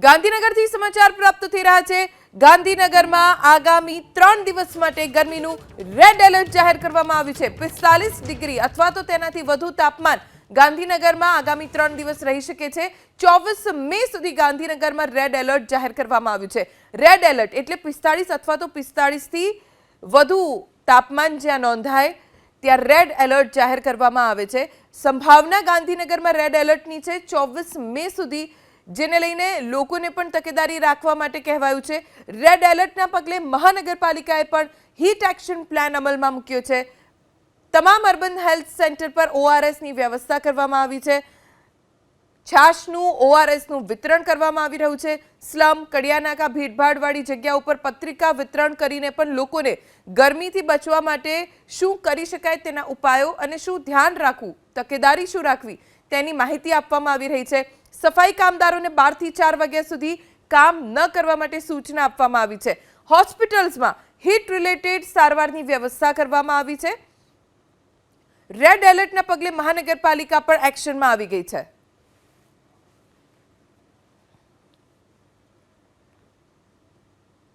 ગાંધીનગરથી સમાચાર પ્રાપ્ત થઈ રહ્યા છે. ગાંધીનગરમાં આગામી ત્રણ દિવસ માટે ગરમીનું રેડ એલર્ટ જાહેર કરવામાં આવ્યું છે. પિસ્તાલીસ ડિગ્રી અથવા તો તેનાથી વધુ તાપમાન ગાંધીનગરમાં આગામી ત્રણ દિવસ રહી શકે છે. ચોવીસ મે સુધી ગાંધીનગરમાં રેડ એલર્ટ જાહેર કરવામાં આવ્યું છે. રેડ એલર્ટ એટલે પિસ્તાળીસ અથવા તો પિસ્તાળીસથી વધુ તાપમાન જ્યાં નોંધાય, ત્યાં રેડ એલર્ટ જાહેર કરવામાં આવે છે. સંભાવના ગાંધીનગરમાં રેડ એલર્ટની છે. ચોવીસ મે સુધી જેને લઈને લોકોને પણ તકેદારી રાખવા માટે કહેવાયું છે. રેડ એલર્ટના પગલે મહાનગરપાલિકાએ પણ હીટ એક્શન પ્લાન અમલમાં મૂક્યો છે. તમામ અર્બન હેલ્થ સેન્ટર પર ઓઆરએસની વ્યવસ્થા કરવામાં આવી છે. છાશનું ઓઆરએસનું વિતરણ કરવામાં આવી રહ્યું છે. સ્લમ, કડિયાનાકા ભીડભાડવાળી જગ્યા ઉપર પત્રિકા વિતરણ કરીને પણ લોકોને ગરમીથી બચવા માટે શું કરી શકાય તેના ઉપાયો અને શું ધ્યાન રાખવું, તકેદારી શું રાખવી તેની માહિતી આપવામાં આવી રહી છે. સફાઈ કામદારોને બારથી ચાર વાગ્યા સુધી કામ ન કરવા માટે સૂચના આપવામાં આવી છે. હોસ્પિટલ્સમાં હીટ રિલેટેડ સારવારની વ્યવસ્થા કરવામાં આવી છે. રેડ એલર્ટના પગલે મહાનગરપાલિકા પણ એક્શનમાં આવી ગઈ છે.